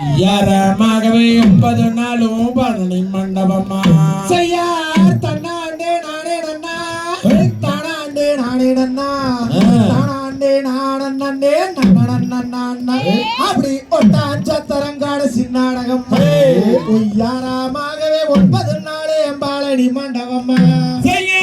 யரமாகவே எண்பது நாளும் பரணி மண்டபமா? செய்யார் தன்னாண்டே நானே நன்னா. தானாண்டே நானே நன்னா. தானாண்டே நானே. நன்னா அப்படி ஒட்டான் சத்தரங்காடு சின்னாடகம். பொய்யாராமாகவே ஒன்பது நாளே எம்பாளனி மண்டபமா? செய்ய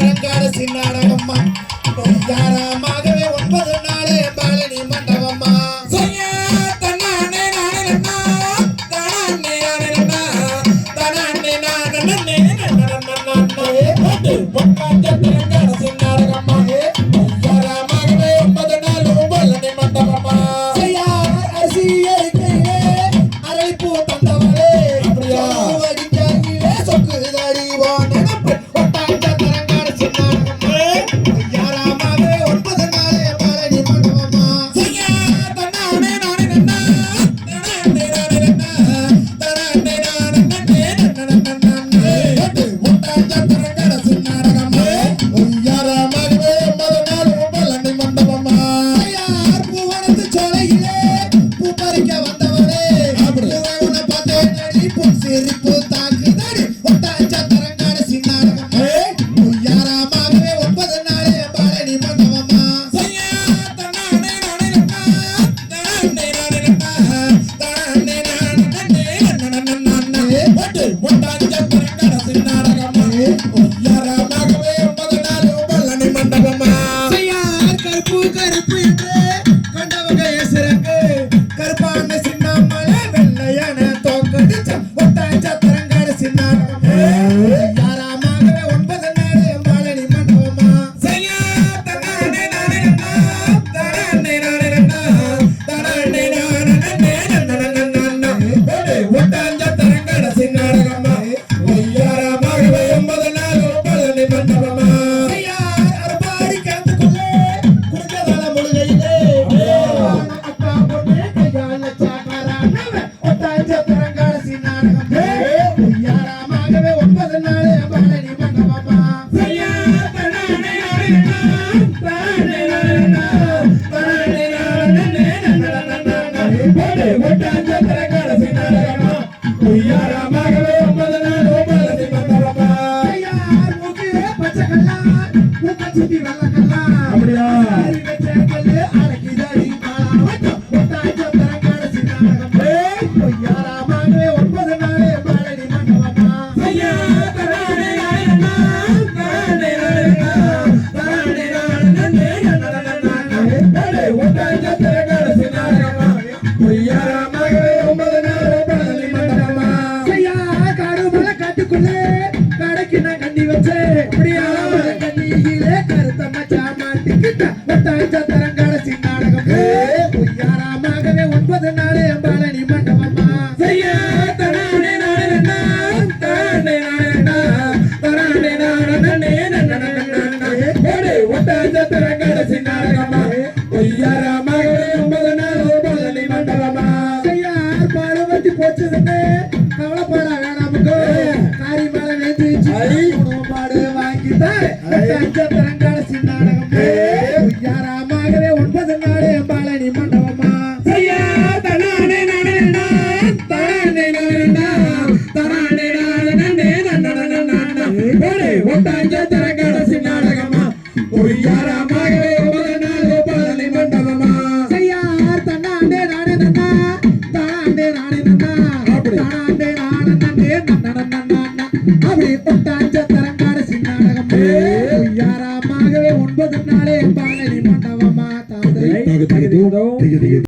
I gotta. கருப்பு கருப்பு என்று பட்டால நீ பண்ண மாட்டா செய்யா தடானே நானே நன்னா தானே நானே நன்னா தரானே கொய்யார போட்டாங்க தரக்கடசி நாடகமா பொய்யாராமாகவே ஒன்பது நாளே பாடலி மண்டபமா தாதை